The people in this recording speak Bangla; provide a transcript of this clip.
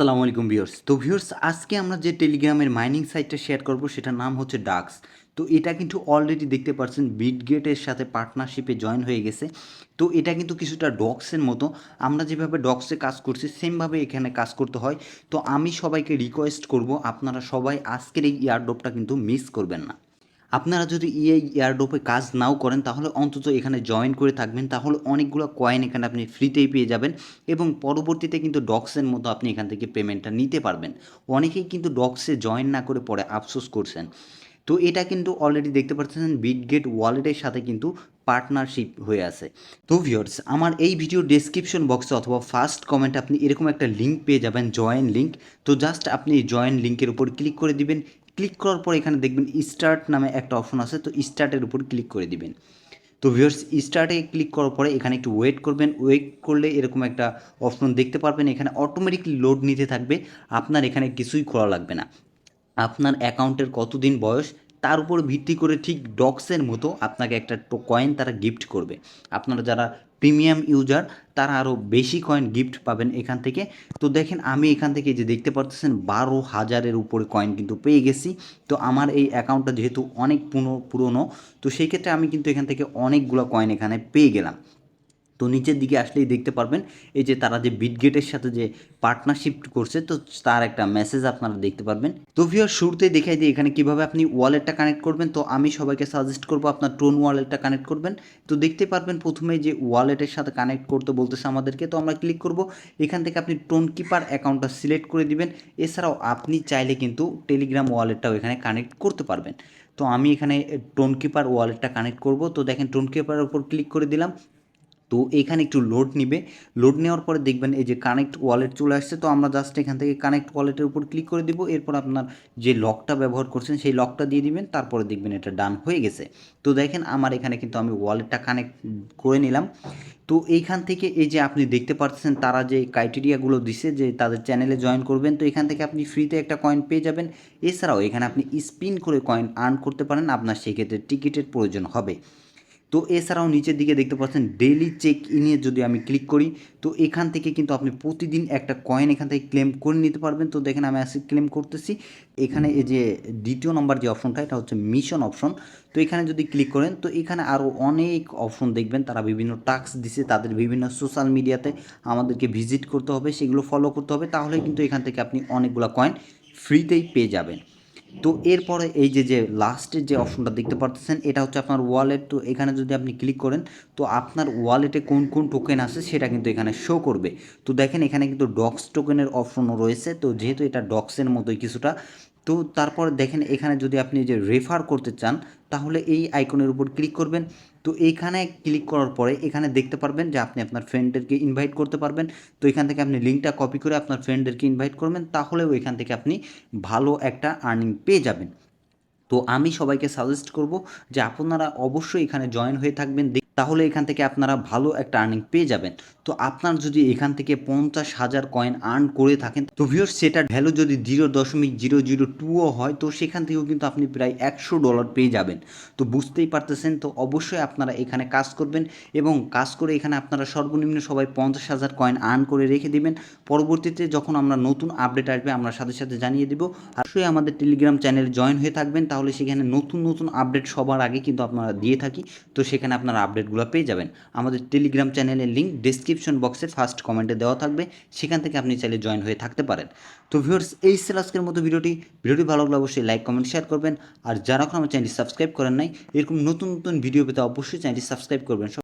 আসসালামু আলাইকুম ভিউয়ার্স। তো ভিউয়ার্স, আজকে আমরা যে টেলিগ্রামের মাইনিং সাইটটা শেয়ার করব, সেটার নাম হচ্ছে ডাক্স। তো এটা কিন্তু অলরেডি দেখতে পাচ্ছেন বিটগেটের সাথে পার্টনারশিপে জয়েন হয়ে গেছে। তো এটা কিন্তু কিছুটা ডক্সের মতো। আমরা যেভাবে ডক্সে কাজ করছি সেমভাবে এখানে কাজ করতে হয়। তো আমি সবাইকে রিকোয়েস্ট করব, আপনারা সবাই আজকের এই ইয়ারড্রপটা কিন্তু মিস করবেন না। আপনারা যদি এই এয়ারড্রপে কাজ নাও করেন, তাহলে অন্তত এখানে জয়েন করে থাকবেন। তাহলে অনেকগুলো কয়েন এখানে আপনি ফ্রিতেই পেয়ে যাবেন এবং পরবর্তীতে কিন্তু ডক্সের মতো আপনি এখান থেকে পেমেন্টটা নিতে পারবেন। অনেকেই কিন্তু ডক্সে জয়েন না করে পরে আফসোস করছেন। তো এটা কিন্তু অলরেডি দেখতে পাচ্ছেন বিটগেট ওয়ালেটের সাথে কিন্তু পার্টনারশিপ হয়ে আছে। তো ভিউয়ার্স আমার এই ভিডিও ডেসক্রিপশন বক্সে অথবা ফার্স্ট কমেন্টে আপনি এরকম একটা লিঙ্ক পেয়ে যাবেন জয়েন লিঙ্ক তো জাস্ট আপনি জয়েন লিঙ্কের উপর ক্লিক করে দিবেন ক্লিক করার পর এখানে দেখবেন স্টার্ট নামে একটা অপশন আছে, তো স্টার্টের উপর ক্লিক করে দিবেন। তো ভিউয়ার্স স্টার্টে ক্লিক করার পরে এখানে একটু ওয়েট করবেন। ওয়েট করলে এরকম একটা অপশন দেখতে পারবেন, এখানে অটোমেটিকলি লোড নিতে থাকবে। আপনার এখানে কিছুই করা লাগবে না। আপনার অ্যাকাউন্টের কতদিন বয়স তার উপর ভিত্তি করে ঠিক ডক্সের মতো আপনাকে একটা কয়েন তারা গিফট করবে। আপনারা যারা প্রিমিয়াম ইউজার তারা আরও বেশি কয়েন গিফট পাবেন এখান থেকে। তো দেখেন, আমি এখান থেকে যে দেখতে পাচ্ছেন বারো হাজারের উপরে কয়েন কিন্তু পেয়ে গেছি। তো আমার এই অ্যাকাউন্টটা যেহেতু অনেক পুরো পুরনো তো সেই ক্ষেত্রে আমি কিন্তু এখান থেকে অনেকগুলো কয়েন এখানে পেয়ে গেলাম। তো নিচের দিকে আসলেই দেখতে পারবেন, এই যে তারা যে বিটগেটের সাথে যে পার্টনারশিপ করছে, তো তার একটা মেসেজ আপনারা দেখতে পারবেন। তো ভিওর শুরুতেই দেখাই দিই এখানে কীভাবে আপনি ওয়ালেটটা কানেক্ট করবেন। তো আমি সবাইকে সাজেস্ট করব আপনার টোন ওয়ালেটটা কানেক্ট করবেন। তো দেখতে পারবেন প্রথমে যে ওয়ালেটের সাথে কানেক্ট করতে বলতেছে আমাদেরকে। তো আমরা ক্লিক করব। এখান থেকে আপনি টোন কিপার অ্যাকাউন্টটা সিলেক্ট করে দিবেন। এছাড়াও আপনি চাইলে কিন্তু টেলিগ্রাম ওয়ালেটটাও এখানে কানেক্ট করতে পারবেন। তো আমি এখানে টোন কিপার ওয়ালেটটা কানেক্ট করব। তো দেখেন টোন কিপারের উপর ক্লিক করে দিলাম। তো এখানে একটু লোড নিবে। লোড নেওয়ার পরে দেখবেন এই যে কানেক্ট ওয়ালেট চলে আসছে, তো আমরা জাস্ট এখান থেকে কানেক্ট ওয়ালেটের উপর ক্লিক করে দিব। এরপর আপনার যে লকটা ব্যবহার করছেন, সেই লকটা দিয়ে দিবেন, তারপরে দেখবেন এটা ডান হয়ে গেছে। তো দেখেন আমার এখানে কিন্তু আমি ওয়ালেটটা কানেক্ট করে নিলাম। তো এইখান থেকে এই যে আপনি দেখতে পাচ্ছেন তারা যে ক্রাইটেরিয়াগুলো দিছে যে তাদের চ্যানেলে জয়েন করবেন, তো এখান থেকে আপনি ফ্রিতে একটা কয়েন পেয়ে যাবেন। এছাড়াও এখানে আপনি স্পিন করে কয়েন আর্ন করতে পারেন, আপনার সেক্ষেত্রে টিকিটের প্রয়োজন হবে। তো এছাড়াও নিচের দিকে দেখতে পাচ্ছেন ডেলি চেক ইনে যদি আমি ক্লিক করি, তো এখান থেকে কিন্তু আপনি প্রতিদিন একটা কয়েন এখান থেকে ক্লেম করে নিতে পারবেন। তো দেখেন আমি আসি ক্লেম করতেছি। এখানে এই যে দ্বিতীয় নম্বর যে অপশনটা এটা হচ্ছে মিশন অপশন তো এখানে যদি ক্লিক করেন, তো এখানে আরও অনেক অপশন দেখবেন। তারা বিভিন্ন টাস্ক দিছে, তাদের বিভিন্ন সোশ্যাল মিডিয়াতে আমাদেরকে ভিজিট করতে হবে, সেগুলো ফলো করতে হবে। তাহলে কিন্তু এখান থেকে আপনি অনেকগুলো কয়েন ফ্রিতেই পেয়ে যাবেন। তো এরপরে এই যে যে লাস্টের যে অপশনটা দেখতে পারতেছেন, এটা হচ্ছে আপনার ওয়ালেট তো এখানে যদি আপনি ক্লিক করেন, তো আপনার ওয়ালেটে কোন কোন টোকেন আছে সেটা কিন্তু এখানে শো করবে। তো দেখেন এখানে কিন্তু ডক্স টোকেনের অপশনও রয়েছে। তো যেহেতু এটা ডক্সের মতোই কিছুটা তো তারপর দেখেন এখানে যদি আপনি যে রেফার করতে চান, তাহলে এই আইকনের উপর ক্লিক করবেন। তো এইখানে ক্লিক করার পরে এখানে দেখতে পারবেন যে আপনি আপনার ফ্রেন্ডদেরকে ইনভাইট করতে পারবেন। তো এখান থেকে আপনি লিঙ্কটা কপি করে আপনার ফ্রেন্ডদেরকে ইনভাইট করবেন, তাহলেও এখান থেকে আপনি ভালো একটা আর্নিং পেয়ে যাবেন। তো আমি সবাইকে সাজেস্ট করব যে আপনারা অবশ্যই এখানে জয়েন হয়ে থাকবেন। তাহলে এখান থেকে আপনারা ভালো একটা আর্নিং পেয়ে যাবেন। তো আপনার যদি এখান থেকে পঞ্চাশ হাজার কয়েন আর্ন করে থাকেন, তো ভিওর সেটার ভ্যালু যদি জিরো দশমিক জিরো জিরো টুও হয়, তো সেখান থেকেও কিন্তু আপনি প্রায় একশো ডলার পেয়ে যাবেন। তো বুঝতেই পারতেছেন, তো অবশ্যই আপনারা এখানে কাজ করবেন এবং কাজ করে এখানে আপনারা সর্বনিম্ন সবাই পঞ্চাশ হাজার কয়েন আর্ন করে রেখে দিবেন। পরবর্তীতে যখন আমরা নতুন আপডেট আসবে, আমরা সাথে সাথে জানিয়ে দেবো। অবশ্যই আমাদের টেলিগ্রাম চ্যানেলে জয়েন হয়ে থাকবেন, তাহলে সেখানে নতুন নতুন আপডেট সবার আগে কিন্তু আপনারা দিয়ে থাকি। তো সেখানে আপনারা আপডেটগুলো পেয়ে যাবেন। আমাদের টেলিগ্রাম চ্যানেলের লিঙ্ক ডিসক্রিপশন বক্সে ফার্স্ট কমেন্টে দেওয়া থাকবে। সেখান থেকে আপনি চাইলে জয়েন হয়ে থাকতে পারেন। তো ভিউর্স এই ছিল আজকের মতো ভিডিওটি। ভিডিওটি ভালো লাগলে অবশ্যই লাইক কমেন্ট শেয়ার করবেন। আর যারা এখন আমার চ্যানেলটি সাবস্ক্রাইব করেন নাই, এরকম নতুন নতুন ভিডিও পেতে অবশ্যই চ্যানেলটি সাবস্ক্রাইব করবেন।